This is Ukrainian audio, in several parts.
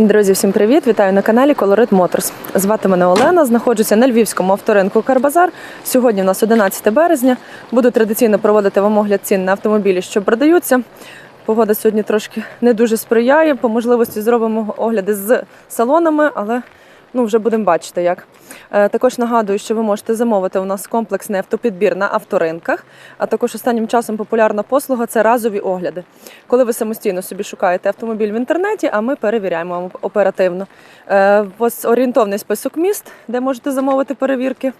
Друзі, всім привіт! Вітаю на каналі Colorit Motors. Звати мене Олена. Знаходжуся на львівському авторинку Карбазар. Сьогодні у нас 11 березня. Буду традиційно проводити вам огляд цін на автомобілі, що продаються. Погода сьогодні трошки не дуже сприяє. По можливості зробимо огляди з салонами, але ну вже будемо бачити, як. Е, Також нагадую, що ви можете замовити у нас комплексний автопідбір на авторинках. А також останнім часом популярна послуга це разові огляди. Коли ви самостійно собі шукаєте автомобіль в інтернеті, а ми перевіряємо вам оперативно. Е, Ось орієнтовний список міст, де можете замовити перевірки.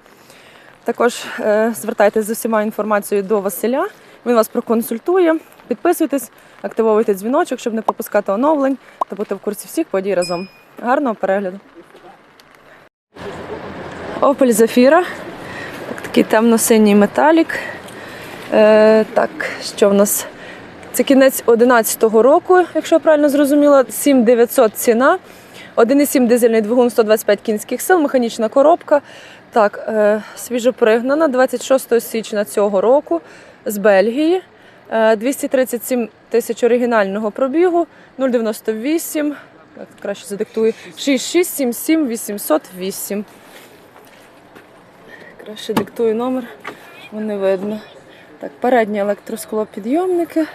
Також е, звертайтеся з усіма інформацією до Василя. Він вас проконсультує. Підписуйтесь, активовуйте дзвіночок, щоб не пропускати оновлень та бути в курсі всіх подій разом. Гарного перегляду! Opel Zafira. Так, такий темно-синій металік. Е, так, що в нас? Це кінець 2011 року, якщо я правильно зрозуміла, 7900 ціна. 1,7 дизельний двигун 125 кінських сил, механічна коробка. Так, е, свіжопригнана 26 січня цього року з Бельгії. Е, 237 тисяч оригінального пробігу, 098, так, краще задиктую, 6677 808. Краще диктую номер, бо не видно. Так, передні електросклопідйомники.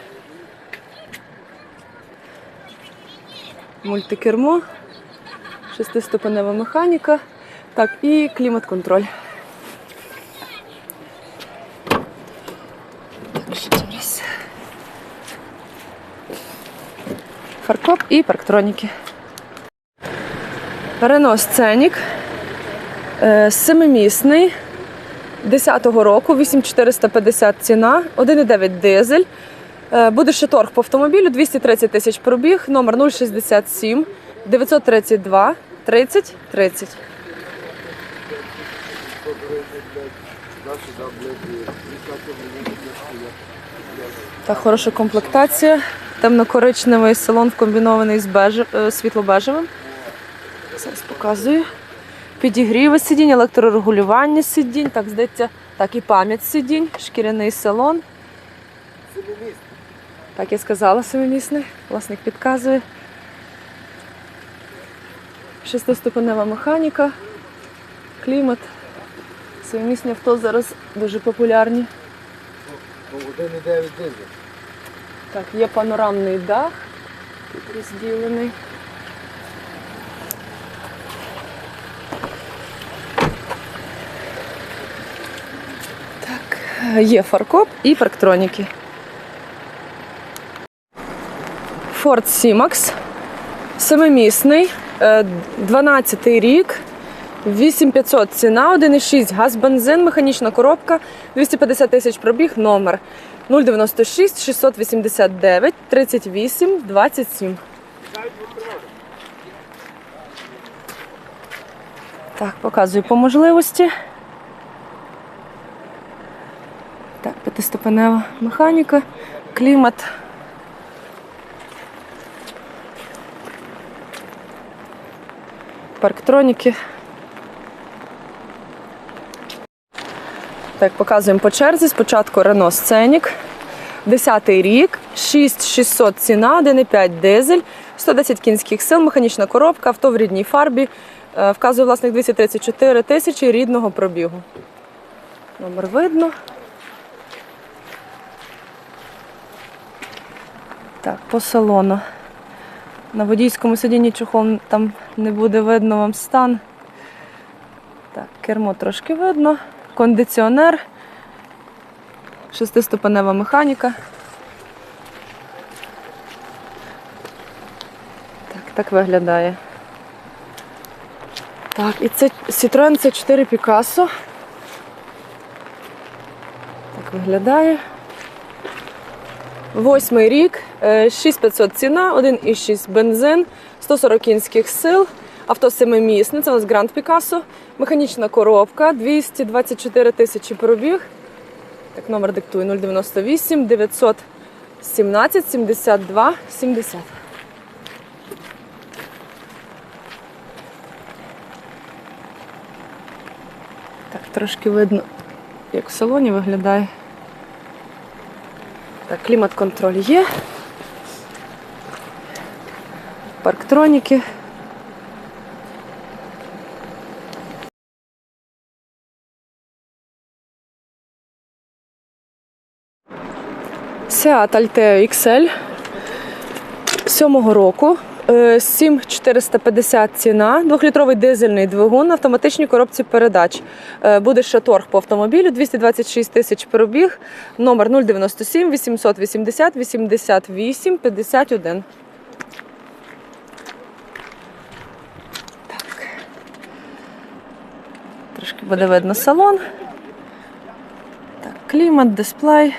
Мультикермо, шестиступенева механіка. Так, і клімат-контроль. Ще раз. Фаркоп і парктроніки. Рено Сценік. Е, Семимісний. 10-го року, 8450 ціна, 1,9 дизель. Е, Буде ще торг по автомобілю, 230 тисяч пробіг, номер 067 932 30 30. Та хороша комплектація. Темно-коричневий салон комбінований з беж... е, світло-бежевим. Зараз показую. Підігріви сидінь, електрорегулювання сидінь, так здається, так і пам'ять сидінь, шкіряний салон. Так я сказала, семимісний. Власник підказує. Шестиступенева механіка, клімат. Семимісні авто зараз дуже популярні. 1,9 дизель. Так, є панорамний дах, тут розділений. Так, є фаркоп і парктроніки. Ford C-Max, семимісний, е, 12 рік, 8500 ціна, 1,6 газ, бензин, механічна коробка, 250 тисяч пробіг, номер 096 689 38 27. Так, показую по можливості. Так, п'ятиступенева механіка, клімат. Парктроніки. Так, показуємо по черзі. Спочатку Renault Scenic. 10 рік, 6600 ціна, 1,5 дизель, 110 кінських сил, механічна коробка, авто в рідній фарбі. Е, Вказує власник 234 тисячі рідного пробігу. Номер видно. Так, по салону. На водійському сидінні чохол там не буде видно вам стан. Так, кермо трошки видно. Кондиціонер. Шестиступенева механіка. Так, так виглядає. Так, і це Citroen C4 Picasso. Так виглядає. Восьмий рік, 6500 ціна, 1,6 бензин, 140 кінських сил, авто семимісне, це у нас Grand Picasso, механічна коробка, 224 тисячі пробіг. Так, номер диктую 098 917 72 70. Так, трошки видно, як в салоні виглядає. Так, клімат-контроль є парктроніки. Seat Alteo XL 7 року. Е, 7450 ціна, двохлітровий дизельний двигун, автоматичні коробці передач. Е, буде ще торг по автомобілю, 226 тисяч пробіг, номер 097 880 88 51. Трошки буде видно салон. Так, клімат, дисплей,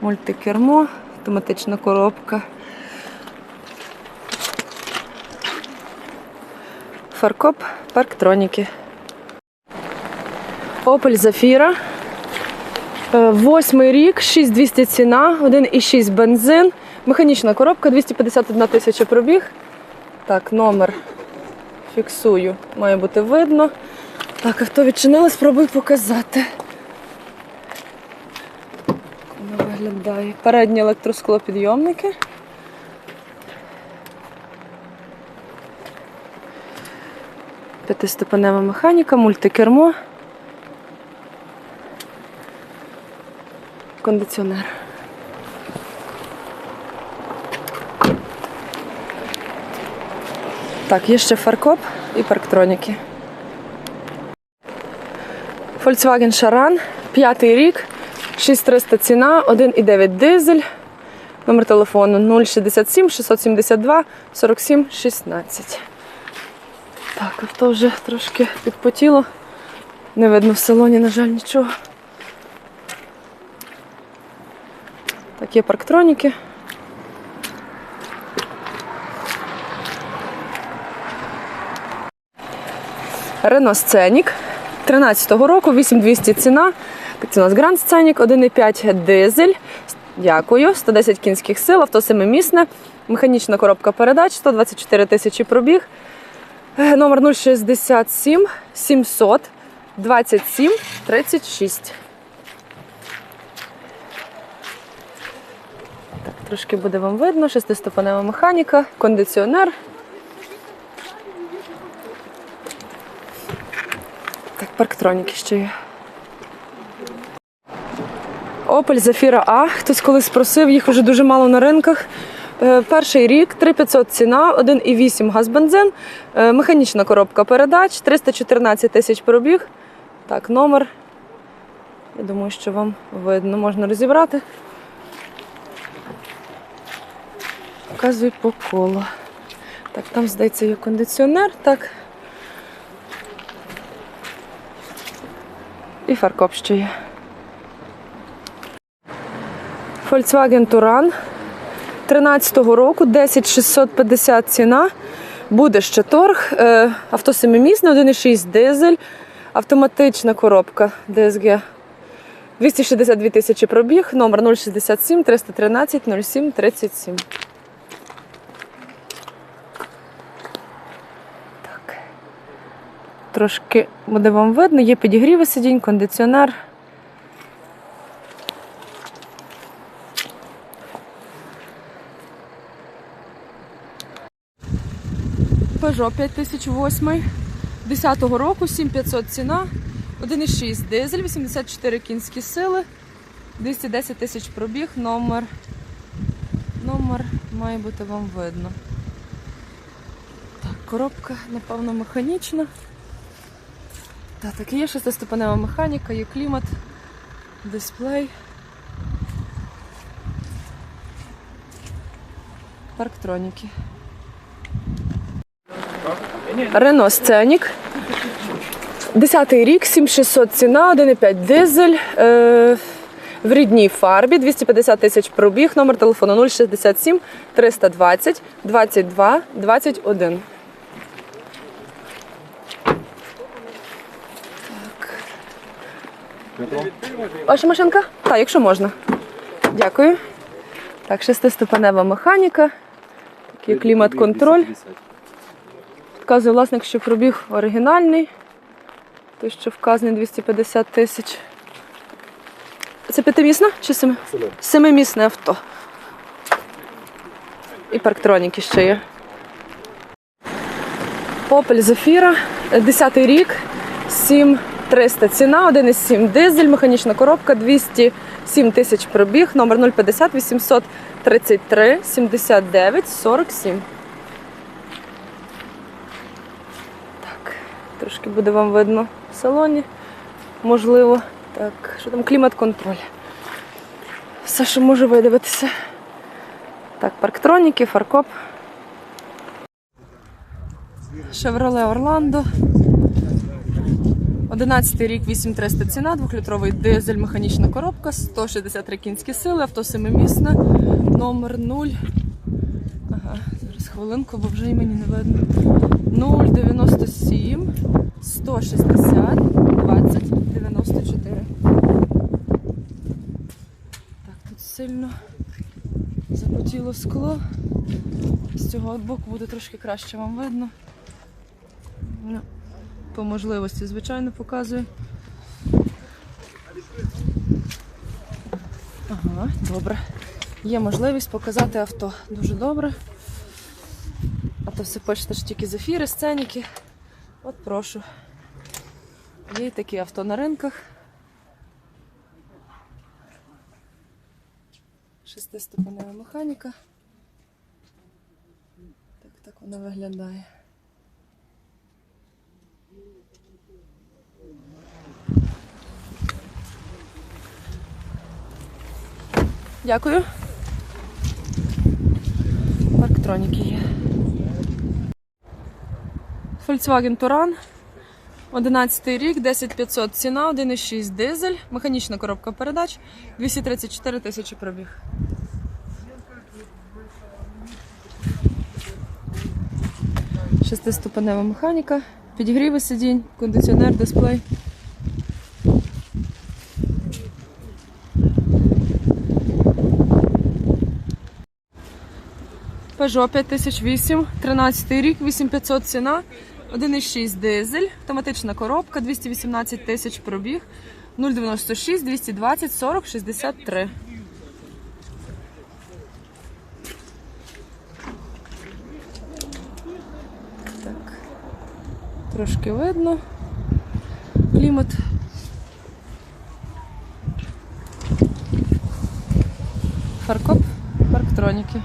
мультикермо, автоматична коробка. Фаркоп, парктроніки. Opel Zafira. Е, Восьмий рік, 6200 ціна, 1,6 бензин, механічна коробка, 251 тисяча пробіг. Так, номер фіксую, має бути видно. Так, авто відчинили, спробую показати. Воно виглядає. Передні електросклопідйомники. П'ятиступенева механіка, мультикермо. Кондиціонер. Так, є ще фаркоп і парктроніки. Volkswagen Charan, п'ятий рік, 6300 ціна, 1,9 дизель. Номер телефону 067 672 47 16. Так, авто вже трошки підпотіло. Не видно в салоні, на жаль, нічого. Так, є парктроніки. Renault Scenic 13-го року, 8200 ціна. Це у нас Grand Scenic, 1,5 дизель. Дякую. 110 кінських сил, авто семимісне, механічна коробка передач, 124 тисячі пробіг. Е, Номер 067 700 27 36. Так, трошки буде вам видно. Шестиступенева механіка, кондиціонер. Парктроніки ще є. Opel Zafira A. Хтось колись просив, їх вже дуже мало на ринках. Е, Перший рік 3500 ціна, 1,8 газ бензин, е, механічна коробка передач, 314 тисяч пробіг. Так, номер. Я думаю, що вам видно, можна розібрати. Показую по колу. Так, там, здається, є кондиціонер. Так. І фаркоп. Volkswagen Touran 13-го року, 10650 ціна. Буде ще торг. Е, Авто семимісне, 1,6 дизель, автоматична коробка DSG. 262 тисячі пробіг, номер 067 313 07 37. Трошки буде вам видно, є підігріви сидінь, кондиціонер. Peugeot 5008 10-го року, 7500 ціна, 1,6 дизель, 84 кінські сили, 210 тисяч пробіг, номер. Номер має бути вам видно. Так, коробка, напевно, механічна. Так, так, є шестиступенева механіка, є клімат, дисплей. Парктроніки. Рено Сценік. 10 рік, 7600 ціна, 1,5 дизель. Е, в рідній фарбі, 250 тисяч пробіг, номер телефону 067 320 22 21. Ваша машинка? Так, якщо можна. Дякую. Так, шестиступенева механіка. Такий клімат-контроль. Вказує власник, що пробіг оригінальний. Той, що вказаний 250 тисяч. Це п'ятимісна чи семи? Семимісне авто. І парктроніки ще є. Opel Zafira, 10 рік, 7 300 ціна, 1,7 дизель, механічна коробка, 207 тисяч пробіг, номер 050 833 79 47. Так, трошки буде вам видно в салоні. Можливо. Так, що там клімат-контроль. Все, що можу видивитися. Так, парктроніки, фаркоп. Chevrolet Орландо. 11 рік, 8300 ціна, двохлітровий дизель, механічна коробка, 163 кінські сили, авто семимісне, номер 0. Ага, зараз хвилинку, бо вже і мені не видно. 097 160 20 94. Так, тут сильно запотіло скло. З цього боку буде трошки краще вам видно. По можливості, звичайно, показую. Ага, добре. Є можливість показати авто. Дуже добре. А то все пишете ж тільки з ефіри, сценіки. От прошу. Є й такі авто на ринках. Шестиступенева механіка. Так, так вона виглядає. Дякую. Парктроніки є. Volkswagen Touran. 11 рік, 10500 ціна, 1,6 дизель, механічна коробка передач, 234 тисячі пробіг. Шестиступенева механіка, підігріви сидінь, кондиціонер, дисплей. Peugeot 5008, 13 рік, 8500 ціна, 1,6 дизель, автоматична коробка, 218 тисяч пробіг, 096, 220, 40, 63. Так. Трошки видно. Клімат. Фаркоп, парктроніки.